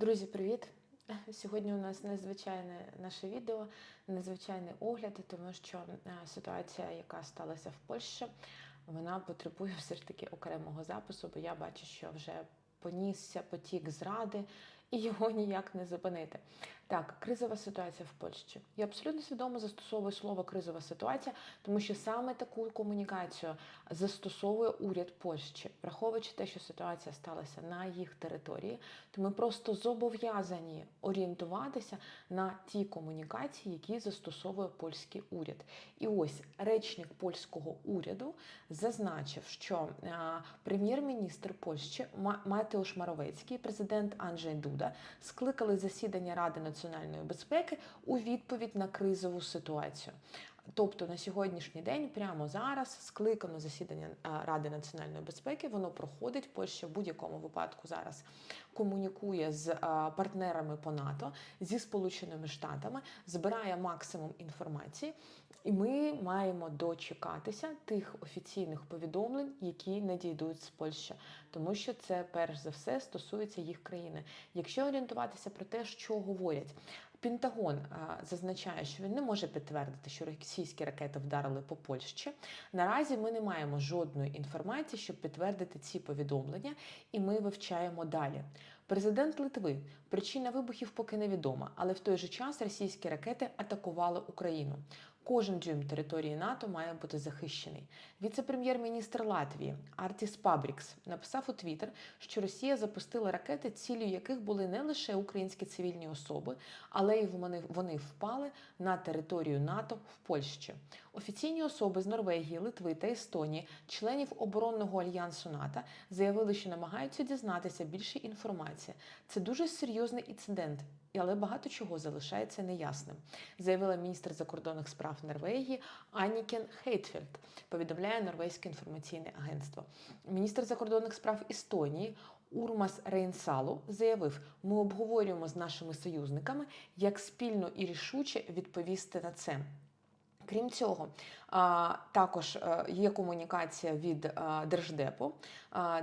Друзі, привіт! Сьогодні у нас незвичайне наше відео, незвичайний огляд, тому що е, ситуація, яка сталася в Польщі, вона потребує все ж таки окремого запису, бо я бачу, що вже понісся потік зради, і його ніяк не зупинити. Так, кризова ситуація в Польщі. Я абсолютно свідомо застосовую слово кризова ситуація, тому що саме таку комунікацію застосовує уряд Польщі, враховуючи те, що ситуація сталася на їх території, то ми просто зобов'язані орієнтуватися на ті комунікації, які застосовує польський уряд. І ось речник польського уряду зазначив, що е, прем'єр-міністр Польщі Ма- Матеуш Маровецький, президент Анджей Дуда скликали засідання Ради національної безпеки у відповідь на кризову ситуацію. Тобто на сьогоднішній день, прямо зараз, скликано засідання е, Ради національної безпеки. Воно проходить. Польща в будь-якому випадку зараз комунікує з е, партнерами по НАТО зі Сполученими Штатами, збирає максимум інформації, і ми маємо дочекатися тих офіційних повідомлень, які надійдуть з Польщі, тому що це перш за все стосується їх країни. Якщо орієнтуватися про те, що говорять. Пентагон зазначає, що він не може підтвердити, що російські ракети вдарили по Польщі. Наразі ми не маємо жодної інформації, щоб підтвердити ці повідомлення, і ми вивчаємо далі. Президент Литви причина вибухів поки невідома, але в той же час російські ракети атакували Україну. Кожен дюйм території НАТО має бути захищений. Віце-прем'єр-міністр Латвії Артіс Пабрікс написав у Твіттер, що Росія запустила ракети, ціллю яких були не лише українські цивільні особи, але й вони впали на територію НАТО в Польщі. Офіційні особи з Норвегії, Литви та Естонії, членів оборонного альянсу НАТО, заявили, що намагаються дізнатися більше інформації. Це дуже серйозний інцидент, але багато чого залишається неясним, заявила міністр закордонних справ Норвегії Анікен Хейтфельд. Повідомляє Норвезьке інформаційне агентство. Міністр закордонних справ Естонії. Урмас Рейнсалу заявив: ми обговорюємо з нашими союзниками, як спільно і рішуче відповісти на це. Крім цього, також е, є комунікація від е, Держдепу.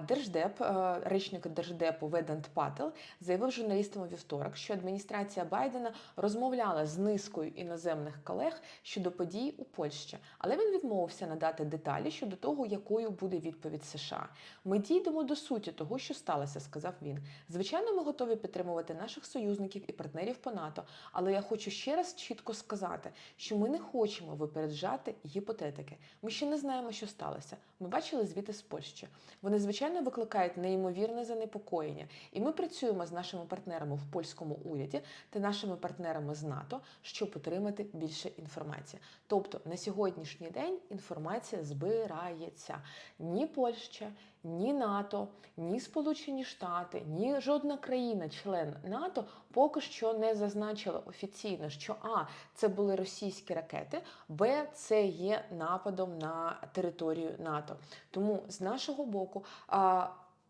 Держдеп, е, речник Держдепу Ведант Пател, заявив журналістам у вівторок, що адміністрація Байдена розмовляла з низкою іноземних колег щодо подій у Польщі, але він відмовився надати деталі щодо того, якою буде відповідь США. Ми дійдемо до суті того, що сталося, сказав він. Звичайно, ми готові підтримувати наших союзників і партнерів по НАТО, але я хочу ще раз чітко сказати, що ми не хочемо випереджати гіпотетики. Ми ще не знаємо, що сталося. Ми бачили звіти з Польщі. Вони, звичайно, викликають неймовірне занепокоєння. І ми працюємо з нашими партнерами в польському уряді та нашими партнерами з НАТО, щоб отримати більше інформації. Тобто на сьогоднішній день інформація збирається. Ні Польща, ні НАТО, ні Сполучені Штати, ні жодна країна, член НАТО, поки що не зазначила офіційно, що А, це були російські ракети, Б, це є нападом на територію НАТО. Тому з нашого боку.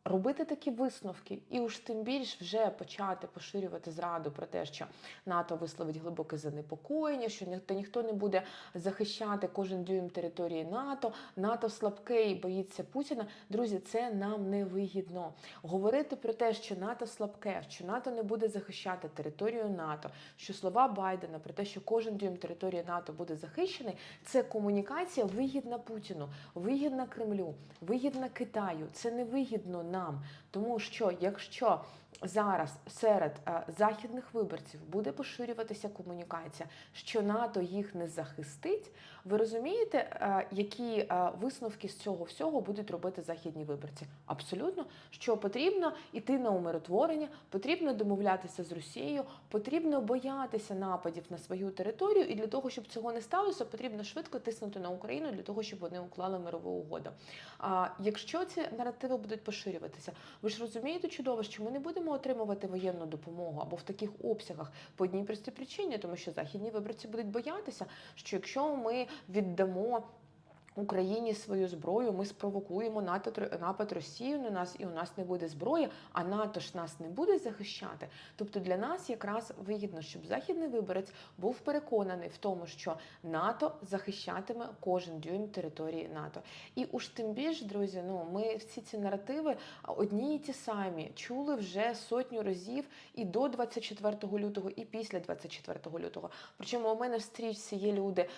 Робити такі висновки, і уж тим більш вже почати поширювати зраду про те, що НАТО висловить глибоке занепокоєння, що ніхто ніхто не буде захищати кожен дюйм території НАТО. НАТО слабке і боїться Путіна. Друзі, це нам не вигідно. Говорити про те, що НАТО слабке, що НАТО не буде захищати територію НАТО, що слова Байдена про те, що кожен дюйм території НАТО буде захищений, це комунікація вигідна Путіну, вигідна Кремлю, вигідна Китаю. Це не вигідно нам, тому що якщо зараз серед е, західних виборців буде поширюватися комунікація, що НАТО їх не захистить. Ви розумієте, е, які е, висновки з цього всього будуть робити західні виборці? Абсолютно, що потрібно йти на умиротворення, потрібно домовлятися з Росією, потрібно боятися нападів на свою територію, і для того, щоб цього не сталося, потрібно швидко тиснути на Україну для того, щоб вони уклали мирову угоду. А якщо ці наративи будуть поширюватися, ви ж розумієте чудово, що ми не будемо отримувати воєнну допомогу або в таких обсягах по одній простій причині, тому що західні виборці будуть боятися, що якщо ми віддамо. Україні свою зброю, ми спровокуємо НАТО напад Росії на нас, і у нас не буде зброї, а НАТО ж нас не буде захищати. Тобто для нас якраз вигідно, щоб західний виборець був переконаний в тому, що НАТО захищатиме кожен дюйм території НАТО. І уж тим більш, друзі, ну ми всі ці наративи одні і ті самі чули вже сотню разів і до 24 лютого, і після 24 лютого. Причому у мене в стрічці є люди.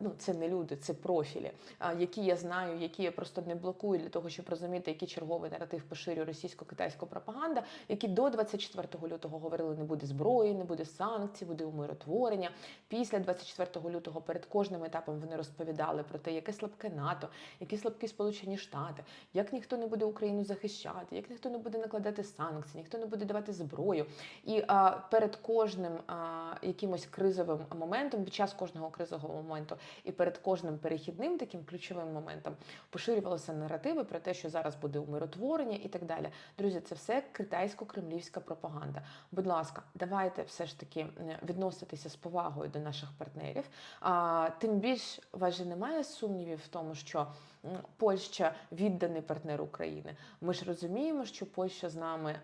Ну це не люди, це профілі, які я знаю, які я просто не блокую для того, щоб розуміти, який черговий наратив поширює російсько-китайська пропаганда, які до 24 лютого говорили, не буде зброї, не буде санкцій, буде умиротворення. Після 24 лютого перед кожним етапом вони розповідали про те, яке слабке НАТО, які слабкі Сполучені Штати, як ніхто не буде Україну захищати, як ніхто не буде накладати санкції, ніхто не буде давати зброю. І а, перед кожним а, якимось кризовим моментом, під час кожного кризового моменту, і перед кожним перехідним таким ключовим моментом поширювалися наративи про те, що зараз буде умиротворення і так далі. Друзі, це все китайсько-кремлівська пропаганда. Будь ласка, давайте все ж таки відноситися з повагою до наших партнерів. А, тим більш у вас же немає сумнівів в тому, що Польща відданий партнер України. Ми ж розуміємо, що Польща з нами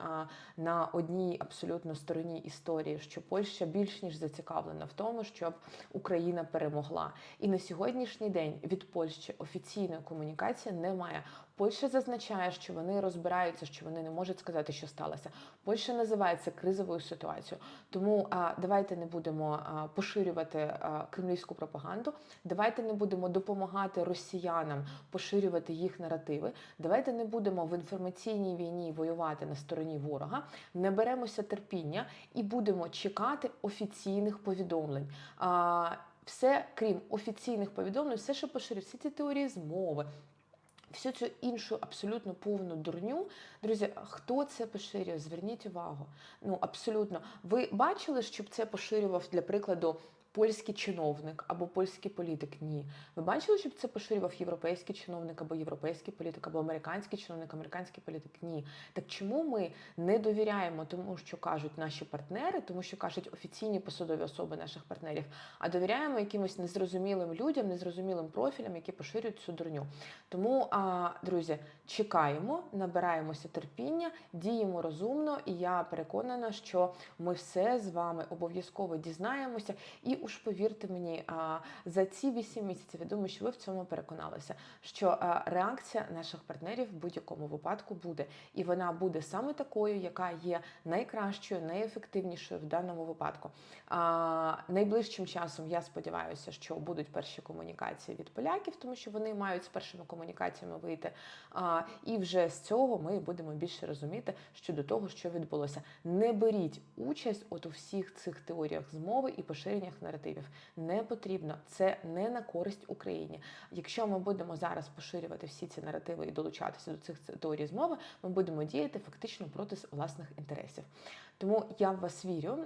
на одній абсолютно стороні історії, що Польща більш ніж зацікавлена в тому, щоб Україна перемогла. І на сьогоднішній день від Польщі офіційної комунікації немає. Польща зазначає, що вони розбираються, що вони не можуть сказати, що сталося. Польща називає це кризовою ситуацією. Тому а, давайте не будемо а, поширювати а, кремлівську пропаганду. Давайте не будемо допомагати росіянам поширювати їх наративи. Давайте не будемо в інформаційній війні воювати на стороні ворога. Не беремося терпіння і будемо чекати офіційних повідомлень. А, все, крім офіційних повідомлень, все, що поширює, всі ці теорії змови, всю цю іншу абсолютно повну дурню. Друзі, хто це поширює? Зверніть увагу. Ну абсолютно. Ви бачили, щоб це поширював для прикладу. Польський чиновник або польський політик ні. Ви бачили, щоб це поширював європейський чиновник або європейський політик, або американський чиновник, американський політик? Ні. Так чому ми не довіряємо тому, що кажуть наші партнери, тому що кажуть офіційні посадові особи наших партнерів, а довіряємо якимось незрозумілим людям, незрозумілим профілям, які поширюють цю дурню. Тому, а, друзі, чекаємо, набираємося терпіння, діємо розумно, і я переконана, що ми все з вами обов'язково дізнаємося. І уж повірте мені, за ці 8 місяців я думаю, що ви в цьому переконалися, що реакція наших партнерів в будь-якому випадку буде, і вона буде саме такою, яка є найкращою, найефективнішою в даному випадку. Найближчим часом я сподіваюся, що будуть перші комунікації від поляків, тому що вони мають з першими комунікаціями вийти. І вже з цього ми будемо більше розуміти щодо того, що відбулося. Не беріть участь от у всіх цих теоріях змови і поширеннях наративів. Не потрібно. Це не на користь Україні. Якщо ми будемо зараз поширювати всі ці наративи і долучатися до цих теорій змови, ми будемо діяти фактично проти власних інтересів. Тому я в вас вірю.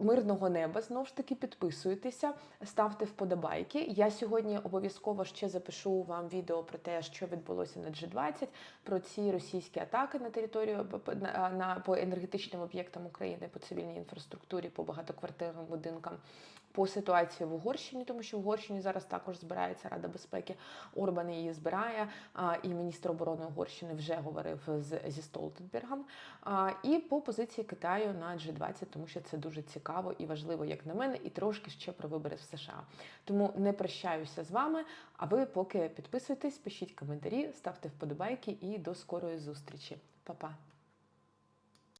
Мирного неба знову ж таки підписуйтеся, ставте вподобайки. Я сьогодні обов'язково ще запишу вам відео про те, що відбулося на G20, про ці російські атаки на територію на, на по енергетичним об'єктам України, по цивільній інфраструктурі, по багатоквартирним будинкам, по ситуації в Угорщині, тому що в Угорщині зараз також збирається Рада безпеки. Орбан її збирає, і міністр оборони Угорщини вже говорив з зі Столтенбергом. І по позиції Китаю на G20, тому що це дуже цікаво і важливо, як на мене, і трошки ще про вибори в США. Тому не прощаюся з вами. А ви поки підписуйтесь, пишіть коментарі, ставте вподобайки і до скорої зустрічі. Па-па!